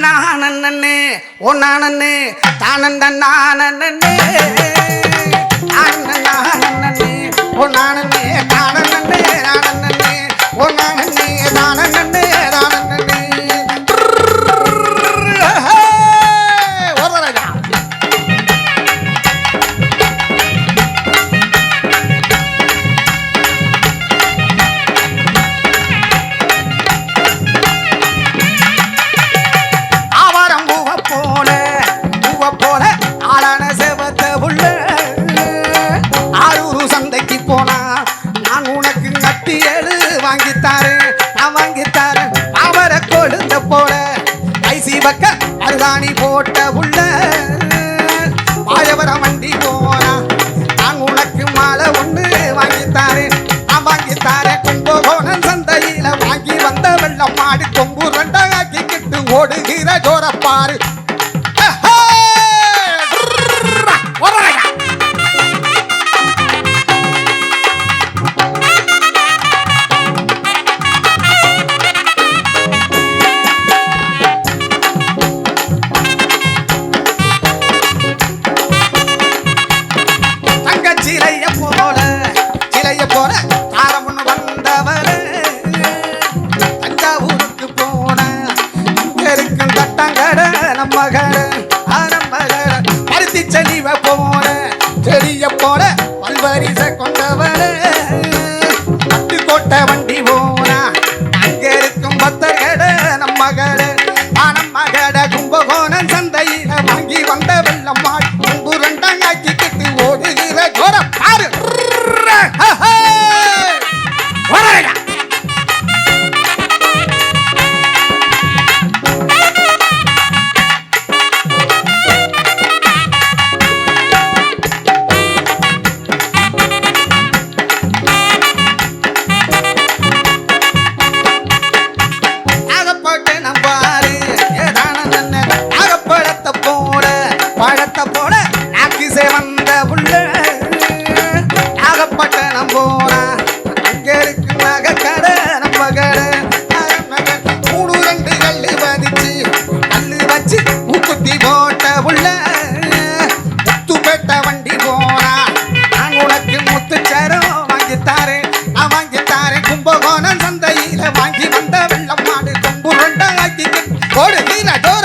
தானண்ணே ஓ நானண்ணே தானண்ணே நானே ஓ நானண்ணே. வாங்கித்தாரு நான் வாங்கித்தாரு. அவரை கொழுந்த போல ஐசி பக்க அருதாணி போட்ட உள்ள. வாழவர வண்டி போனா நான் உனக்கு மாலை ஒன்று வாங்கித்தாரு. நான் வாங்கித்தாரு கும்பகோணம் சந்தையில வாங்கி வந்த வெள்ளம் மாடு கொம்பு ரெண்டாக்கிக்கிட்டு ஓடுகிற ஜோரப்பாரு. தங்கட நம்ம கட நம்ம கட பருத்தி செடிவ போன செடிய போல பல்வரிச கொண்டவன கொட்டவன் கும்பகோணம் சந்தையில வாங்கி வந்த வெள்ளம் மாடு கொம்பு ரெண்டாக்கி ஓடுகிற தோர